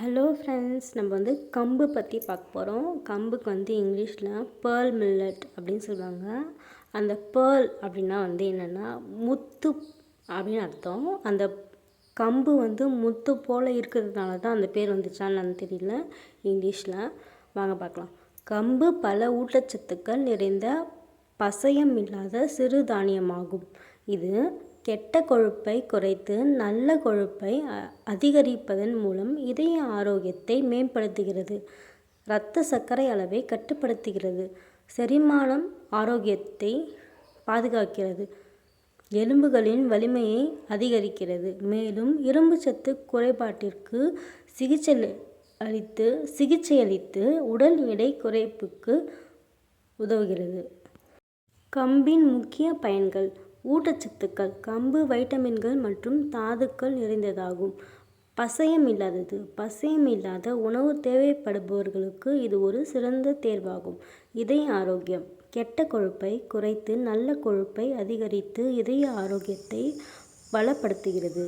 Hello friends நம்ம வந்து கம்பு பற்றி பார்க்க போகிறோம் கம்புக்கு வந்து இங்கிலீஷில் பேர்ல் மில்லட் அப்படின்னு சொல்லுவாங்க. அந்த பேர்ல் அப்படின்னா வந்து என்னென்னா முத்து அப்படின்னு அர்த்தம். அந்த கம்பு வந்து முத்து போல் இருக்கிறதுனால தான் அந்த பேர் வந்துச்சான்னு தெரியல. இங்கிலீஷில். வாங்க பார்க்கலாம். கம்பு பல ஊட்டச்சத்துக்கள் நிறைந்த பசையம் இல்லாத சிறுதானியமாகும் இது கெட்ட கொழுப்பை குறைத்து நல்ல கொழுப்பை அதிகரிப்பதன் மூலம் இதய ஆரோக்கியத்தை மேம்படுத்துகிறது. இரத்த சர்க்கரை அளவை கட்டுப்படுத்துகிறது. செரிமானம் ஆரோக்கியத்தை பாதுகாக்கிறது. எலும்புகளின் வலிமையை அதிகரிக்கிறது. மேலும் இரும்பு சத்து குறைபாட்டிற்கு சிகிச்சை அளித்து சிகிச்சையளித்து உடல் எடை குறைப்புக்கு உதவுகிறது. கம்பின் முக்கிய பயன்கள். ஊட்டச்சத்துக்கள் கம்பு வைட்டமின்கள் மற்றும் தாதுக்கள் நிறைந்ததாகும். பசையம் இல்லாதது பசையம் இல்லாத உணவு தேவைப்படுபவர்களுக்கு இது ஒரு சிறந்த தேர்வாகும். இதய ஆரோக்கியம். கெட்ட கொழுப்பை குறைத்து நல்ல கொழுப்பை அதிகரித்து இதய ஆரோக்கியத்தை பலப்படுத்துகிறது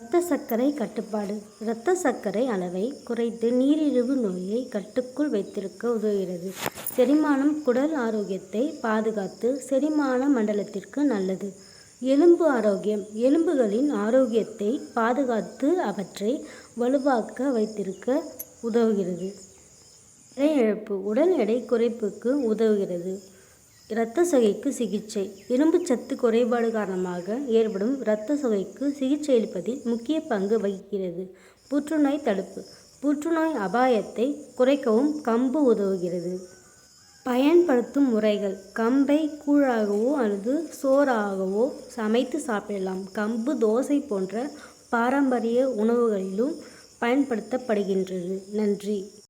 இரத்த சர்க்கரை கட்டுப்பாடு. இரத்த சர்க்கரை அளவை குறைத்து நீரிழிவு நோயை கட்டுக்குள் வைத்திருக்க உதவுகிறது. செரிமானம் குடல் ஆரோக்கியத்தை பாதுகாத்து செரிமான மண்டலத்திற்கு நல்லது. எலும்பு ஆரோக்கியம். எலும்புகளின் ஆரோக்கியத்தை பாதுகாத்து அவற்றை வலுவாக்க வைத்திருக்க உதவுகிறது. எடை இழப்பு உடல் எடை குறைப்புக்கு உதவுகிறது. இரத்த சகைக்கு சிகிச்சை. இரும்பு சத்து குறைபாடு காரணமாக ஏற்படும் இரத்த சகைக்கு சிகிச்சை அளிப்பதில் முக்கிய பங்கு வகிக்கிறது. புற்றுநோய் தடுப்பு. புற்றுநோய் அபாயத்தை குறைக்கவும் கம்பு உதவுகிறது. பயன்படுத்தும் முறைகள். கம்பை கூழாகவோ அல்லது சோறாகவோ சமைத்து சாப்பிடலாம். கம்பு தோசை போன்ற பாரம்பரிய உணவுகளிலும் பயன்படுத்தப்படுகின்றது. நன்றி.